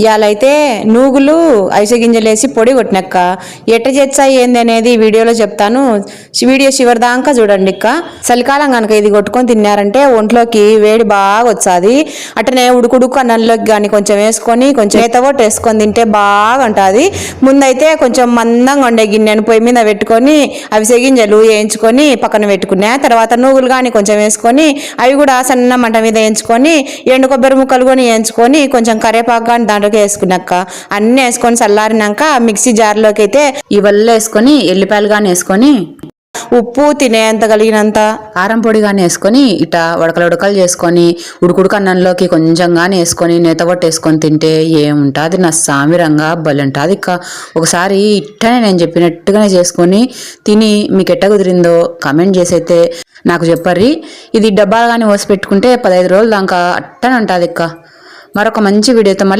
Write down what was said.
ఇవాళైతే నూగులు అవిసె గింజలేసి పొడి కొట్టినక్క. ఎట్ట చేస్తాయి ఏంది అనేది వీడియోలో చెప్తాను. వీడియో చివరి దాకా చూడండి అక్క. చలికాలం కనుక ఇది కొట్టుకొని తిన్నారంటే ఒంట్లోకి వేడి బాగా వచ్చాది. అట్టనే ఉడుకుడుకు అన్నంలోకి కానీ కొంచెం వేసుకొని కొంచెం ఏతవొట్టు వేసుకొని తింటే బాగా ఉంటుంది. ముందైతే కొంచెం మందంగా ఉండే గిన్నెను పొయ్యి మీద పెట్టుకొని అవిసె గింజలు వేయించుకొని పక్కన పెట్టుకున్నా. తర్వాత నూగులు కానీ కొంచెం వేసుకొని అవి కూడా సన్న మంట మీద వేయించుకొని ఎండు కొబ్బరి ముక్కలు కూడా వేయించుకొని కొంచెం కరివేపాకు కానీ దాంట్లోకి వేసుకున్నాక అన్నీ వేసుకొని చల్లారినాక మిక్సీ జార్లోకి అయితే ఇవల్ల వేసుకొని ఎల్లిపాయలు కానీ వేసుకొని ఉప్పు తినేంత కలిగినంత కారం పొడి కానీ వేసుకొని ఇట ఉడకలు ఉడకలు చేసుకొని ఉడుకుడుకు అన్నంలోకి కొంచెం కానీ వేసుకొని నేతబొట్టు వేసుకొని తింటే ఏముంటుంది? నా సామిరంగా బలంటుంది ఇక ఒకసారి ఇట్టనే నేను చెప్పినట్టుగానే చేసుకొని తిని మీకు ఎట్ట కుదిరిందో కమెంట్ చేసైతే నాకు చెప్పర్రి. ఇది డబ్బాలు కానీ పోసి పెట్టుకుంటే పదహైదు రోజులు దాకా అట్టనే ఉంటుంది ఇక్క. మరొక మంచి వీడియోతో మళ్ళీ